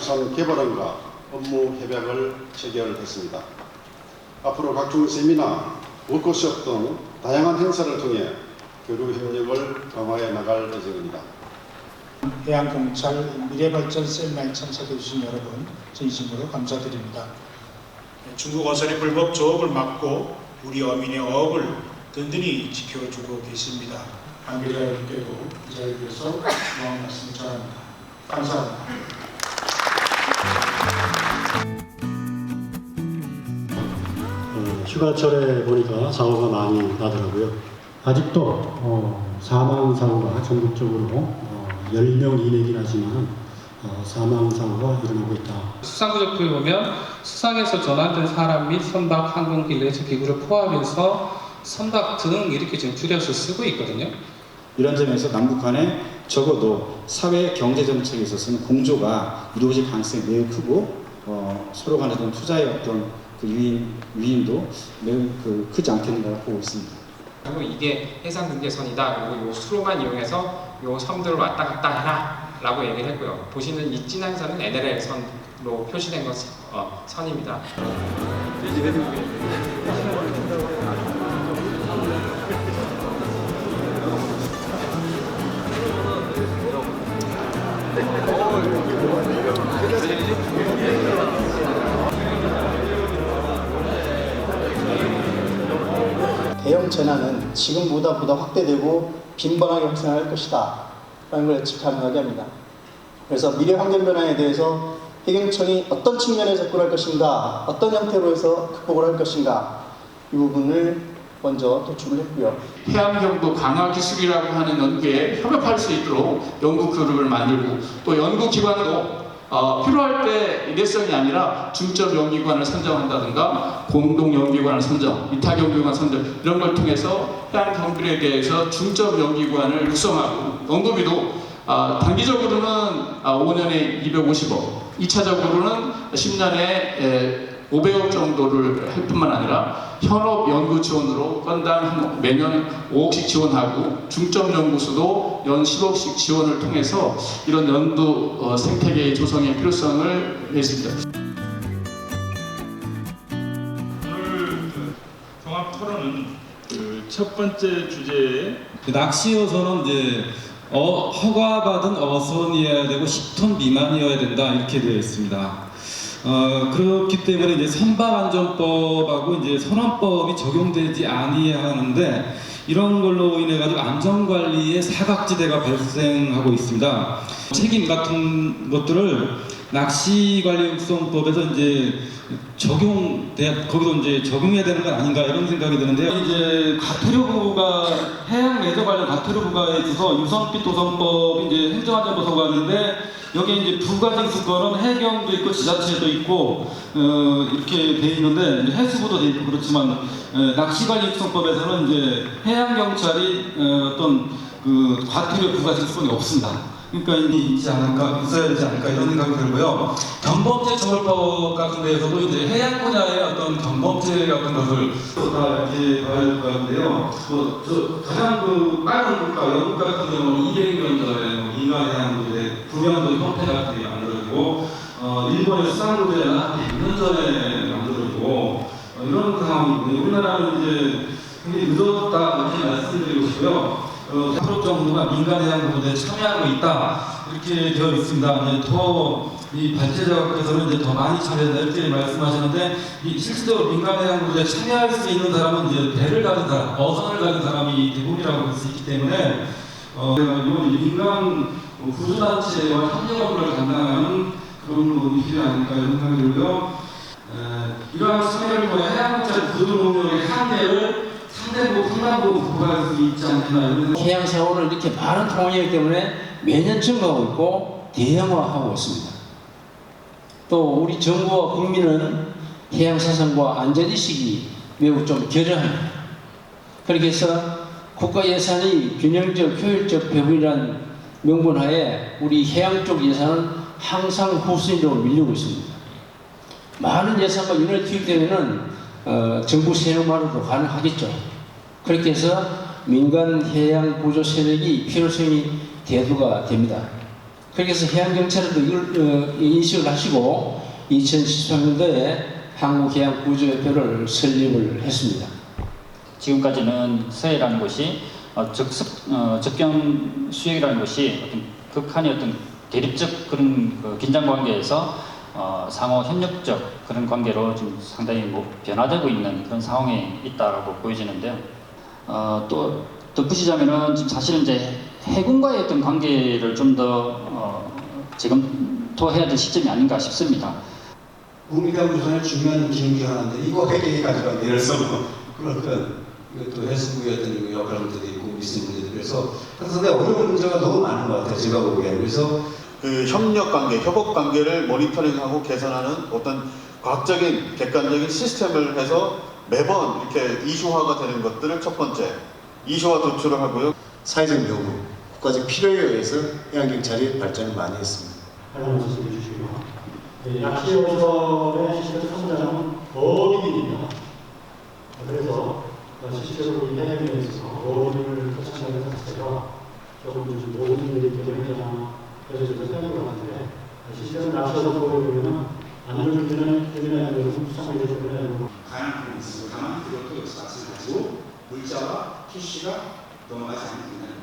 해양수산 개발원과 업무 협약을 체결했습니다. 앞으로 각종 세미나, 워크숍 등 다양한 행사를 통해 교류 협력을 강화해 나갈 예정입니다. 해양경찰 미래발전 세미나에 참석해 주신 여러분 진심으로 감사드립니다. 중국 어선의 불법 조업을 막고 우리 어민의 어업을 든든히 지켜주고 계십니다. 관계자분께도 이 자리에서 고마운 말씀 전합니다. 감사합니다. 휴가철에 보니까 사고가 많이 나더라고요. 아직도 어, 사망 사고가 전국적으로 어, 10명 이내긴 하지만 어, 사망 사고가 일어나고 있다. 수상구조표에 보면 수상에서 전환된 사람 및 선박, 항공기, 레저 기구를 포함해서 선박 등 이렇게 지금 줄여서 쓰고 있거든요. 이런 점에서 남북 간에 적어도 사회 경제 정책에 있어서는 공조가 이루어질 가능성이 매우 크고 어, 서로 어떤 투자의 어떤 그 유인 유인도 매우 그 크지 않겠는가 보고 있습니다. 그리고 이게 해상 경계선이다. 그리고 요 수로만 이용해서 요 섬들을 왔다 갔다 해라. 라고 얘기를 했고요. 보시는 이 진한 선은 NLL 선로 표시된 것 어, 선입니다. 재난은 지금보다 보다 확대되고 빈번하게 발생할 것이다. 라는 걸 예측 가능하게 합니다. 그래서 미래 환경 변화에 대해서 해경청이 어떤 측면에 접근할 것인가, 어떤 형태로 해서 극복을 할 것인가, 이 부분을 먼저 도출을 했고요. 해양경도 강화 기술이라고 하는 연구에 협업할 수 있도록 연구 그룹을 만들고 또 연구 기관도 어, 필요할 때 일회성이 아니라 중점 연구기관을 선정한다든가 공동 연구기관을 선정, 위탁 연구기관 선정 이런 걸 통해서 해양 경비에 대해서 중점 연구기관을 육성하고 연구비도 아, 단기적으로는 아, 5년에 250억, 2차적으로는 10년에 500억 정도를 할 뿐만 아니라 현업 연구 지원으로 건당 한 매년 5억씩 지원하고 중점 연구소도 연 10억씩 지원을 통해서 이런 연구 어, 생태계의 조성의 필요성을 했습니다. 오늘 종합 토론은 그 첫 번째 주제에 그 낚시어선은 이제 어, 허가받은 어선이어야 되고 10톤 미만이어야 된다 이렇게 되어 있습니다. 어, 그렇기 때문에 이제 선박안전법하고 이제 선원법이 적용되지 아니하는데 이런 걸로 인해 가지고 안전관리에 사각지대가 발생하고 있습니다. 책임 같은 것들을 낚시 관리육성법에서 이제 적용 거기도 이제 적용해야 되는 건 아닌가 이런 생각이 드는데요. 이제 과토류부가 해양 레저 관련 과토류부가 있어서 유성빛 도성법 이제 행정안전부서가 있는데 여기 이제 부가징수권은 해경도 있고 지자체도 있고 어, 이렇게 돼 있는데 해수부도 돼 있고 그렇지만 어, 낚시 관리육성법에서는 이제 해양 경찰이 어, 어떤 그 과토류 부가징수권이 없습니다. 그러니까 있지 않을까, 있어야 되지 않을까 이런 생각이 들고요. 경범죄 처벌법 같은 데에서도 이제 해양 분야의 어떤 경범죄 같은 것을 다 이제 봐야 될 것 같은데요. 뭐, 저, 가장 그 빠른 국가, 영국 같은 경우는 200년 전에 뭐 인간해양부대 구명도 형태 같은 게 만들어지고, 어, 일본의 한 100년 전에 만들어지고, 어, 이런 상황이거든요. 우리나라는 이제 굉장히 늦었다 이렇게 말씀드리고 싶고요. 어, 4% 정도가 민간해양부대에 참여하고 있다 이렇게 되어 있습니다. 이제 더이 발제자께서는 이제 더 많이 참여한다 이렇게 말씀하시는데 이 실질적으로 민간해양부대에 참여할 수 있는 사람은 이제 배를 가진 사람, 어선을 가진 사람이 대부분이라고 볼 수 있기 때문에 어, 이건 민간 구조단체와 협력업을 담당하는 그런 부분이 필요하니까 이런 생각이 들고요. 에, 이러한 참여를 통해 해양경찰 구조능력의 한계를 상대국 상당부 부과할 수 있지 않겠나 이런 해양 사고를 이렇게 많은 통행이기 때문에 매년 증가하고 있고 대형화하고 있습니다. 또 우리 정부와 국민은 해양 사상과 안전 의식이 매우 좀 결여합니다. 그렇게 해서 국가 예산이 균형적 효율적 배분이란 명분하에 우리 해양 쪽 예산은 항상 후순위로 밀리고 있습니다. 많은 예산과 인원이 투입되면은 어, 정부 세금만으로도 가능하겠죠. 그렇게 해서 민간 해양 구조 세력이 필요성이 대두가 됩니다. 그렇게 해서 해양경찰도 이걸 어, 인식을 하시고 2013년도에 한국해양구조협회를 설립을 했습니다. 지금까지는 서해라는 곳이 어, 적습, 어, 적경 수역이라는 것이 어떤 극한의 어떤 대립적 그런 그 긴장 관계에서 어, 상호 협력적 그런 관계로 좀 상당히 뭐 변화되고 있는 그런 상황에 있다라고 보여지는데요. 어, 또 덧붙이자면은 지금 사실은 이제 해군과의 어떤 관계를 좀더 어, 지금 토해야 될 시점이 아닌가 싶습니다. 국민감 우선의 중요한 기능 중 하나인데 이거 회계에 가져가 예를 뭐 그런 이것도 해수부의 어떤 역할 문제도 있고 문제도 그래서 상당히 어려운 문제가 너무 많은 것 같아요 제가 보기에는 그래서 그 협력 관계, 협업 관계를 모니터링하고 개선하는 어떤 과학적인 객관적인 시스템을 해서 매번 이렇게 이슈화가 되는 것들을 첫 번째 이슈화 도출을 하고요. 사회적 요구, 국가적 필요에 의해서 해양경찰이 발전을 많이 했습니다. 하나만 말씀해 주시고요. 네, 약시요법의 실제 선자는 법인입니다. 그래서 실제로 이 해양에 대해서 법인을 거창하게 자체가 조금 좀 모든 일이 때문에 그래서 좀 생각을 하는데 실제로 약시요법에 보면 안전주민의 주민의 여러분 수상하게 되면 가능성이 있어. 다만 그것도 역사를 가지고 물자와 PC가 넘어가지 않는 거예요.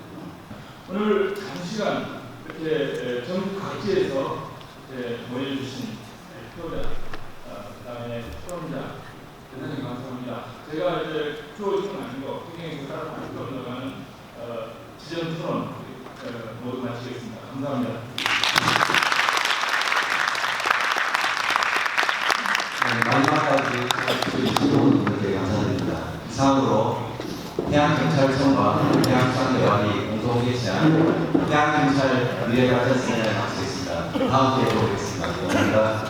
오늘 단시간 이렇게 전국 각지에서 이렇게 모여주신 표자, 어, 그 다음에 수험자 대단히 감사합니다. 제가 이제 주어진 건 아니고 따라 발표 나가는 어, 지전 토론 어, 모두 마치겠습니다. 감사합니다. 네, 마지막까지 주시는 분들께 감사드립니다. 이상으로 해양경찰청과 해양상대관이 공동 개최한 해양경찰 미래발전 세미나를 마치겠습니다. 다음 기회에 뵙겠습니다. 감사합니다.